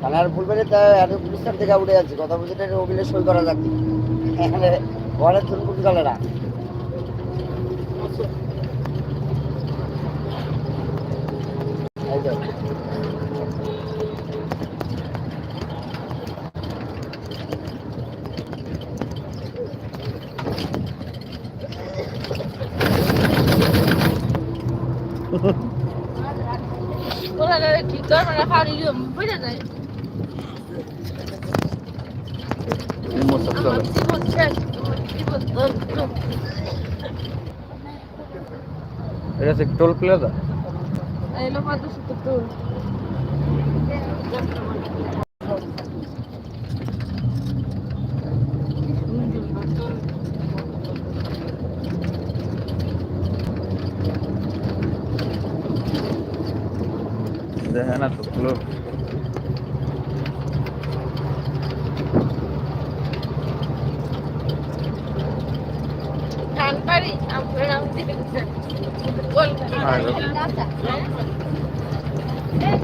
তাহলে আর ফুলবাড়ি তা এত গুলিস্তান থেকে উঠে যাচ্ছে। কথা বলছে অভিলে সই করা যাচ্ছে এখানে তো। ওরা ঠিক করবে না। বুঝে যায় মোটর চলে জীবন শেষ জীবন এটা হচ্ছে টোল প্লাজা? এলো কত সুতো তো দেখে না